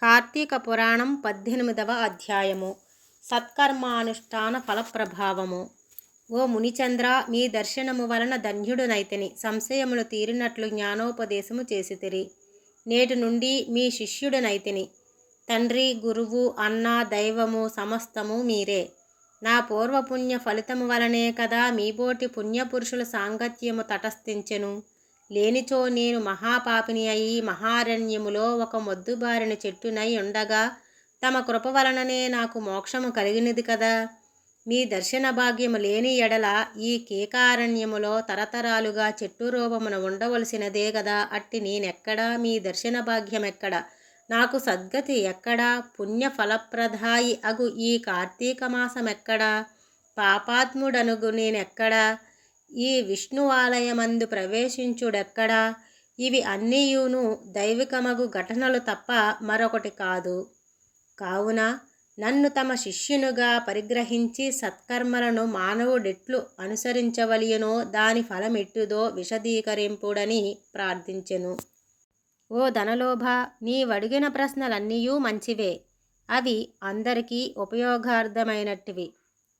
కార్తీక పురాణం పద్దెనిమిదవ అధ్యాయము. సత్కర్మానుష్ఠాన ఫలప్రభావము. ఓ మునిచంద్ర మీ దర్శనము వలన ధన్యుడునైతిని. సంశయములు తీరినట్లు జ్ఞానోపదేశము చేసితిరి. నేటి నుండి మీ శిష్యుడునైతిని. తండ్రి గురువు అన్న దైవము సమస్తము మీరే. నా పూర్వపుణ్య ఫలితము వలనే కదా మీబోటి పుణ్యపురుషుల సాంగత్యము తటస్థించెను. లేనిచో నేను మహాపాపిని అయి మహారణ్యములో ఒక మొద్దుబారిన చెట్టునై ఉండగా తమ కృప వలననే నాకు మోక్షము కలిగినది కదా. మీ దర్శన భాగ్యము లేని ఎడల ఈ కేకారణ్యములో తరతరాలుగా చెట్టు రూపమున ఉండవలసినదే కదా అట్టి నేనెక్కడా? మీ దర్శన భాగ్యం ఎక్కడ నాకు సద్గతి ఎక్కడా? పుణ్య ఫలప్రదాయి అగు ఈ కార్తీక మాసమెక్కడా? పాపాత్ముడనుగు నేనెక్కడా? ఈ విష్ణు ఆలయమందు ప్రవేశించుడెక్కడా? ఇవి అన్నీయును దైవికమగు ఘటనలు తప్ప మరొకటి కాదు. కావున నన్ను తమ శిష్యునుగా పరిగ్రహించి సత్కర్మలను మానవుడెట్లు అనుసరించవలయనో దాని ఫలమెట్టుదో విశదీకరింపుడని ప్రార్థించెను. ఓ ధనలోభ నీవడిగిన ప్రశ్నలన్నీయూ మంచివే. అవి అందరికీ ఉపయోగార్థమైనటివి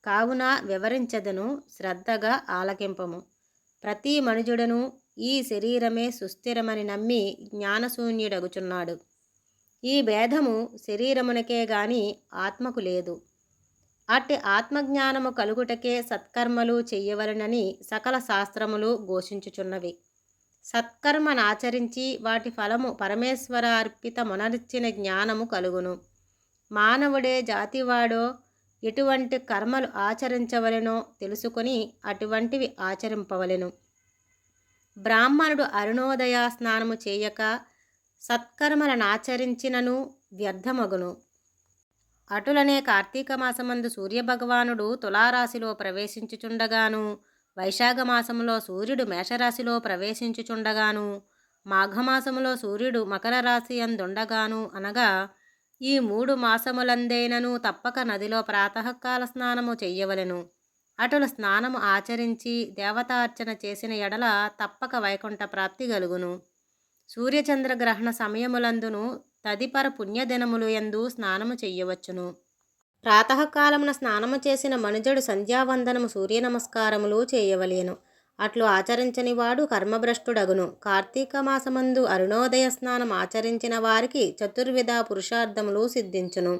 కావున వివరించదను శ్రద్ధగా ఆలకింపము. ప్రతి మనుజుడను ఈ శరీరమే సుస్థిరమని నమ్మి జ్ఞానశూన్యుడగుచున్నాడు. ఈ భేదము శరీరమునకే గాని ఆత్మకు లేదు. అట్టి ఆత్మజ్ఞానము కలుగుటకే సత్కర్మలు చెయ్యవలనని సకల శాస్త్రములు ఘోషించుచున్నవి. సత్కర్మనాచరించి వాటి ఫలము పరమేశ్వర అర్పితమునర్చిన జ్ఞానము కలుగును. మానవుడే జాతివాడో ఎటువంటి కర్మలు ఆచరించవలెనో తెలుసుకొని అటువంటివి ఆచరింపవలెను. బ్రాహ్మణుడు అరుణోదయ స్నానము చేయక సత్కర్మలనాచరించినను వ్యర్థమగును. అటులనే కార్తీక మాసమందు సూర్యభగవానుడు తులారాశిలో ప్రవేశించుచుండగాను వైశాఖ మాసంలో సూర్యుడు మేషరాశిలో ప్రవేశించుచుండగాను మాఘమాసములో సూర్యుడు మకర రాశి అందుండగాను అనగా ఈ మూడు మాసములందేనను తప్పక నదిలో ప్రాతకాల స్నానము చెయ్యవలెను. అటుల స్నానము ఆచరించి దేవతార్చన చేసిన ఎడల తప్పక వైకుంఠ ప్రాప్తి గలుగును. సూర్యచంద్రగ్రహణ సమయములందును తదిపర పుణ్యదినములు ఎందు స్నానము చెయ్యవచ్చును. ప్రాతకాలమున స్నానము చేసిన మనుజుడు సంధ్యావందనము సూర్య నమస్కారములు చేయవలేను. అట్లు ఆచరించని వాడు కర్మభ్రష్టుడగును. కార్తీక మాసమందు అరుణోదయ స్నానం ఆచరించిన వారికి చతుర్విధ పురుషార్థములు సిద్ధించును.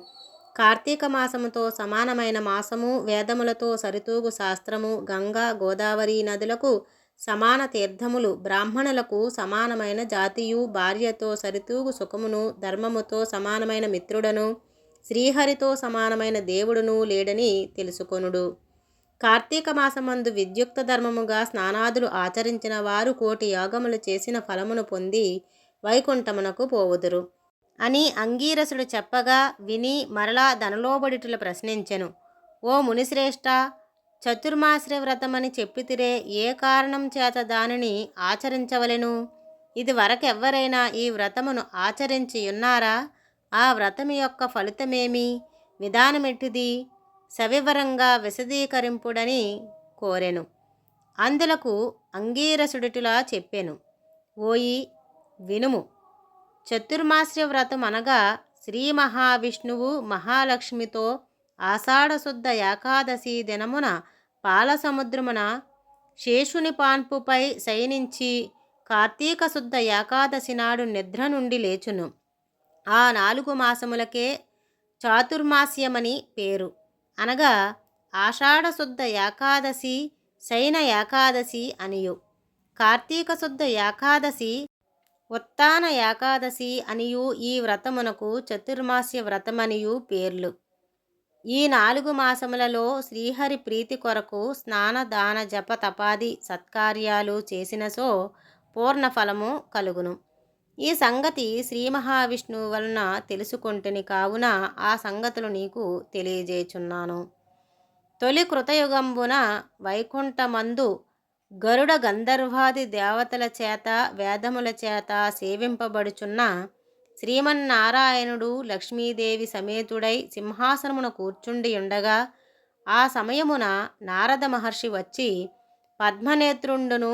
కార్తీక మాసముతో సమానమైన మాసము వేదములతో సరితూగు శాస్త్రము గంగా గోదావరి నదులకు సమాన తీర్థములు బ్రాహ్మణులకు సమానమైన జాతియు భార్యతో సరితూగు సుఖమును ధర్మముతో సమానమైన మిత్రుడను శ్రీహరితో సమానమైన దేవుడును లేడని తెలుసుకొనుడు. కార్తీక మాసమందు విద్యుక్త ధర్మముగా స్నానాదులు ఆచరించిన వారు కోటి యాగములు చేసిన ఫలమును పొంది వైకుంఠమునకు పోవుదురు. అని అంగీరసుడు చెప్పగా విని మరలా ధనలోబడిటులు ప్రశ్నించెను. ఓ మునిశ్రేష్ఠ చతుర్మాశ్ర వ్రతమని చెప్పితిరే ఏ కారణం చేత దానిని ఆచరించవలెను? ఇది వరకెవ్వరైనా ఈ వ్రతమును ఆచరించి ఉన్నారా? ఆ వ్రతము యొక్క ఫలితమేమి? విధానమెట్టిది? సవివరంగా విశదీకరింపుడని కోరెను. అందులకు అంగీరసుడిటిలా చెప్పెను. ఓయి వినుము. చతుర్మాస్య వ్రతం అనగా శ్రీ మహావిష్ణువు మహాలక్ష్మితో ఆషాఢశుద్ధ ఏకాదశి దినమున పాలసముద్రమున శేషుని పాన్పుపై శయనించి కార్తీక శుద్ధ ఏకాదశి నాడు నిద్ర నుండి లేచును. ఆ నాలుగు మాసములకే చాతుర్మాస్యమని పేరు. అనగా ఆషాఢశుద్ధ ఏకాదశి శయన ఏకాదశి అనియు. కార్తీక శుద్ధ ఏకాదశి ఉత్తాన ఏకాదశి అనియు ఈ వ్రతమునకు చతుర్మాస్య వ్రతమనియు పేర్లు. ఈ నాలుగు మాసములలో శ్రీహరి ప్రీతి కొరకు స్నాన దాన జప తపాది సత్కార్యాలు చేసినసో పూర్ణ ఫలము కలుగును. ఈ సంగతి శ్రీ మహావిష్ణువు వలన తెలుసుకొంటిని కావున ఆ సంగతులు నీకు తెలియజేచున్నాను. తొలి కృతయుగంబున వైకుంఠమందు గరుడ గంధర్వాది దేవతల చేత వేదముల చేత సేవింపబడుచున్న శ్రీమన్నారాయణుడు లక్ష్మీదేవి సమేతుడై సింహాసనమున కూర్చుండి ఉండగా ఆ సమయమున నారద మహర్షి వచ్చి పద్మనేత్రుండును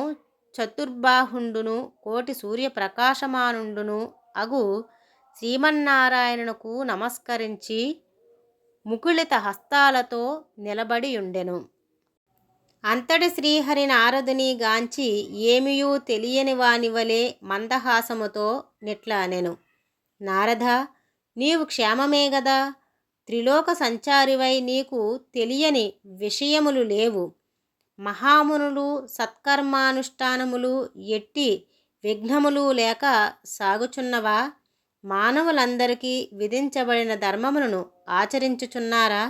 చతుర్బాహుండును కోటి సూర్యప్రకాశమానుండును అగు శ్రీమన్నారాయణునకు నమస్కరించి ముకుళిత హస్తాలతో నిలబడియుండెను. అంతటి శ్రీహరి నారదుని గాంచి ఏమియూ తెలియని వానివలే మందహాసముతో నిట్లానెను. నారద నీవు క్షేమమే గదా? త్రిలోక సంచారివై నీకు తెలియని విషయములు లేవు. మహామునులు సత్కర్మానుష్ఠానములు ఎట్టి విఘ్నములు లేక సాగుచున్నవా? మానవులందరికీ విధించబడిన ధర్మములను ఆచరించుచున్నారా?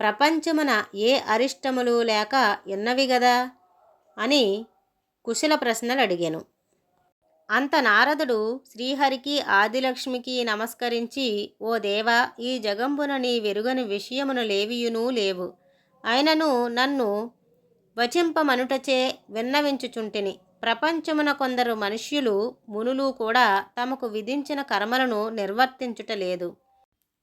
ప్రపంచమున ఏ అరిష్టములు లేక ఉన్నవి గదా? అని కుశల ప్రశ్నలు అడిగాను అంత నారదుడు శ్రీహరికి ఆదిలక్ష్మికి నమస్కరించి ఓ దేవా ఈ జగంబున నీ వెరుగని విషయమును లేవియునూ లేవు. అయినను నన్ను వచింపమనుటచే విన్నవించుచుంటిని. ప్రపంచమున కొందరు మనుష్యులు మునులు కూడా తమకు విధించిన కర్మలను నిర్వర్తించుటలేదు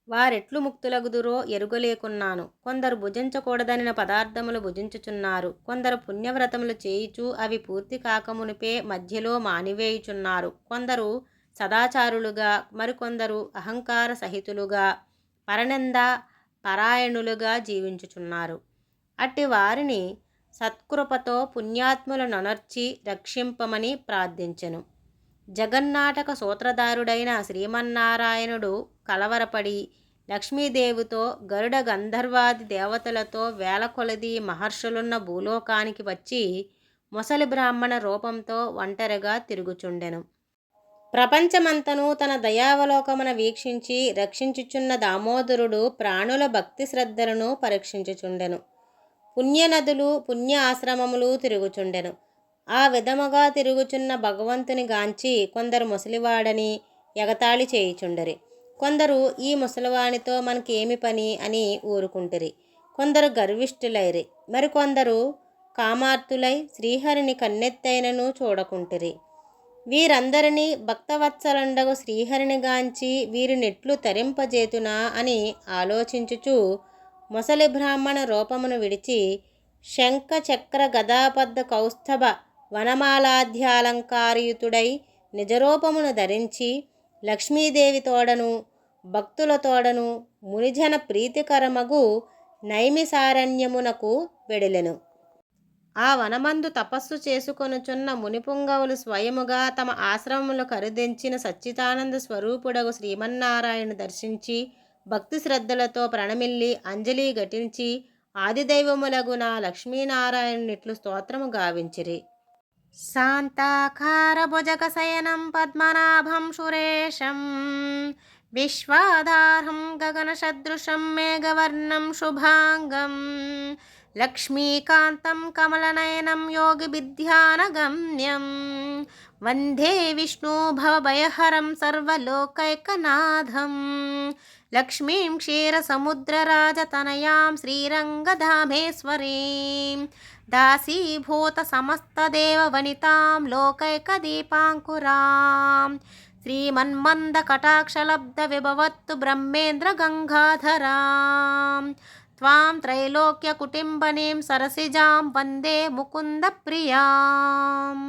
వారెట్లు ముక్తులగుదురో ఎరుగలేకున్నాను. కొందరు భుజించకూడదనిన పదార్థములు భుజించుచున్నారు. కొందరు పుణ్యవ్రతములు చేయుచు అవి పూర్తి కాకమునిపే మధ్యలో మానివేయుచున్నారు. కొందరు సదాచారులుగా మరికొందరు అహంకార సహితులుగా పరనింద పరాయణులుగా జీవించుచున్నారు. అట్టి వారిని సత్కృపతో పుణ్యాత్ములనొనర్చి రక్షింపమని ప్రార్థించెను. జగన్నాటక సూత్రధారుడైన శ్రీమన్నారాయణుడు కలవరపడి లక్ష్మీదేవితో గరుడ గంధర్వాది దేవతలతో వేల కొలది మహర్షులున్న భూలోకానికి వచ్చి మొసలి బ్రాహ్మణ రూపంతో ఒంటరిగా తిరుగుచుండెను. ప్రపంచమంతను తన దయావలోకమున వీక్షించి రక్షించుచున్న దామోదరుడు ప్రాణుల భక్తి శ్రద్ధలను పరీక్షించుచుండెను. పుణ్యనదులు పుణ్య ఆశ్రమములు తిరుగుచుండెను. ఆ విధముగా తిరుగుచున్న భగవంతుని గాంచి కొందరు ముసలివాడని ఎగతాళి చేయుచుండరి. కొందరు ఈ ముసలివానితో మనకేమి పని అని ఊరుకుంటిరి. కొందరు గర్విష్ఠులైరి. మరికొందరు కామార్తులై శ్రీహరిని కన్నెత్తైనను చూడకుంటిరి. వీరందరినీ భక్తవత్సలండగు శ్రీహరిని గాంచి వీరి నెట్లు తరింపజేతునా అని ఆలోచించుచు మొసలి బ్రాహ్మణ రూపమును విడిచి శంఖ చక్ర గదాపద్ద కౌస్తభ వనమాలాధ్యాలంకారయుతుడై నిజరూపమును ధరించి లక్ష్మీదేవి తోడను భక్తుల తోడను మునిజన ప్రీతికరమగు నైమిసారణ్యమునకు వెడలెను. ఆ వనమందు తపస్సు చేసుకొనుచున్న మునిపుంగవులు స్వయముగా తమ ఆశ్రమములు కరుదించిన సచ్చిదానంద స్వరూపుడగు శ్రీమన్నారాయణ దర్శించి భక్తి శ్రద్ధలతో ప్రణమిల్లి అంజలి ఘటించి ఆదిదైవములగున లక్ష్మీనారాయణునిట్లు స్తోత్రము గావించిరి. శాంతాకారభుజగశయనం పద్మనాభం సురేశం విశ్వాధారం గగనసదృశం మేఘవర్ణం శుభాంగం లక్ష్మీకాంతం కమలనయనం యోగివిద్యానగమ్యం వందే విష్ణు భవభయహరం సర్వలోకైకనాథం. లక్ష్మీం క్షీరసముద్రరాజతనయాం శ్రీరంగధామేశ్వరీం. దాసీభూతసమస్తదేవవనితాం లోకైకదీపాంకురాం. శ్రీమన్మందకటాక్షలబ్ధ విభవత్తు బ్రహ్మేంద్ర గంగాధరాం. త్వాం త్రైలోక్యకుటుంబనీం సరసిజాం వందే ముకుంద ముకుందప్రియాం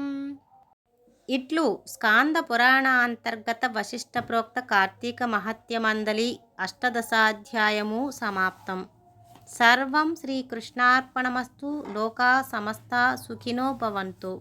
ఇట్లు స్కాంద పురాణ అంతర్గత వశిష్ట ప్రోక్త కార్తీక మహత్యమందలి అష్టదశాధ్యాయము సమాప్తం సర్వం శ్రీకృష్ణార్పణమస్తు లోకా సమస్త సుఖినో భవంతు